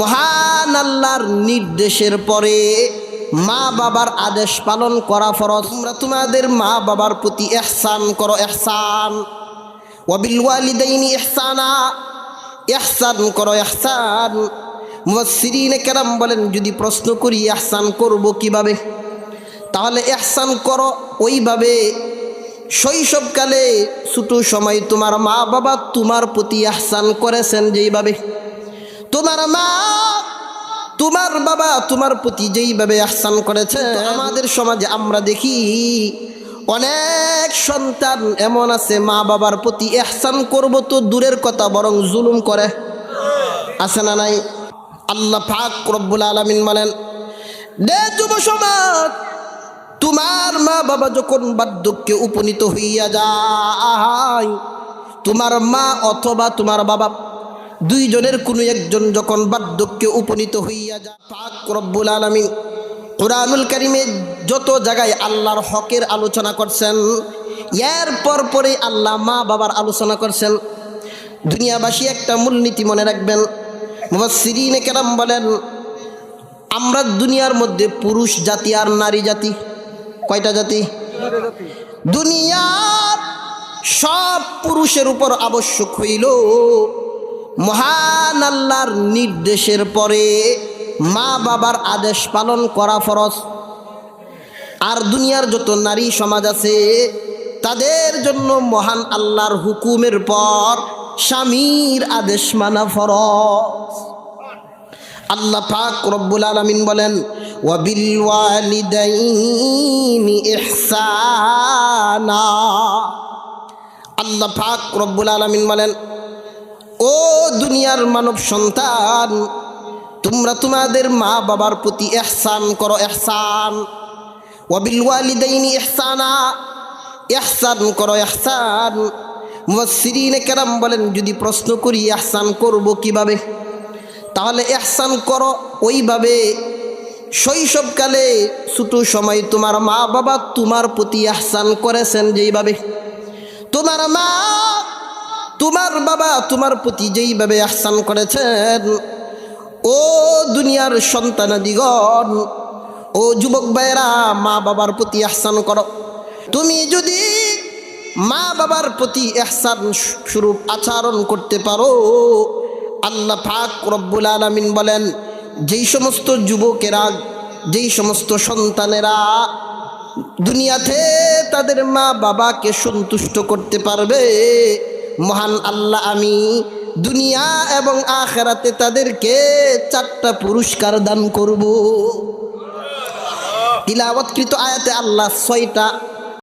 মহান আল্লাহর নির্দেশের পরে মা বাবার আদেশ পালন করা ফরজ। তোমরা তোমাদের মা বাবার প্রতি এহসান করো, এহসান। ওয়াবিল ওয়ালিদাইনি ইহসানা ইহসান করো ইহসান মুফাসসিরিনে কেরাম বলেন, যদি প্রশ্ন করি ইহসান করব কীভাবে? তাহলে ইহসান করো ওইভাবে। শৈশবকালে, ছোট সময় তোমার মা বাবা তোমার প্রতি আহসান করেছেন যেইভাবে। তোমার মা তোমার বাবা তোমার প্রতি যেইভাবে আহসান করেছে আমাদের সমাজে আমরা দেখি অনেক সন্তান এমন আছে মা বাবার প্রতি এহসান করব তো দূরের কথা বরং জুলুম করে। আছে না নাই? আল্লাহ পাক রব্বুল আলামিন বলেন দে যুব সমাজ তোমার মা বাবা যখন বার্ধক্যে উপনীত হইয়া যায় তোমার মা অথবা তোমার বাবা দুইজনের কোনো একজন যখন বার্ধক্যে উপনীত হইয়া যায়, পাক রব্বুল আলামিন কোরআনুল কারিমে যত জায়গায় আল্লাহর হকের আলোচনা করছেন, এর পর আল্লাহ মা বাবার আলোচনা করছেন। দুনিয়াবাসী একটা মূলনীতি মনে রাখবেন। মুফাসসিরিনে কেরাম বলেন, আমরা দুনিয়ার মধ্যে পুরুষ জাতি আর নারী জাতি, কয়টা জাতি? দুনিয়ার সব পুরুষের উপর আবশ্যক হইল। মহান আল্লাহর নির্দেশের পরে মা বাবার আদেশ পালন করা ফরজ। আর দুনিয়ার যত নারী সমাজ আছে, তাদের জন্য মহান আল্লাহর হুকুমের পর স্বামীর আদেশ মানা ফরজ। আল্লাহ পাক রব্বুল আলামিন বলেন, ওয়াবিল ইহসানা। আল্লাহ পাক রব্বুল আলামিন বলেন, ও দুনিয়ার মানব সন্তান, তোমরা তোমাদের মা বাবার প্রতি এহসান করো, এহসান। ওয়াবিল ওয়ালিদাইনি ইহসানা ইহসান করো ইহসান মুফাসসিরিনে কেরাম বলেন, যদি প্রশ্ন করি ইহসান করব কীভাবে, তাহলে এহসান করো ওইভাবে। শৈশবকালে ছোট সময় তোমার মা বাবা তোমার প্রতি আহসান করেছেন যেইভাবে। তোমার মা তোমার বাবা তোমার প্রতি যেইভাবে আহসান করেছেন, ও দুনিয়ার সন্তানাদিগণ, ও যুবক ভাইয়েরা, মা বাবার প্রতি আহসান করো। তুমি যদি মা বাবার প্রতি এহসান স্বরূপ আচরণ করতে পারো, আল্লাহ পাক রব্বুল আলমিন বলেন, যেই সমস্ত যুবকেরা, যেই সমস্ত সন্তানেরা দুনিয়াতে তাদের মা বাবাকে সন্তুষ্ট করতে পারবে মহান আল্লাহ আমি দুনিয়া এবং আখেরাতে তাদেরকে চারটা পুরস্কার দান করব। তিলাবৎকৃত আয়াতে আল্লাহ ছয়টা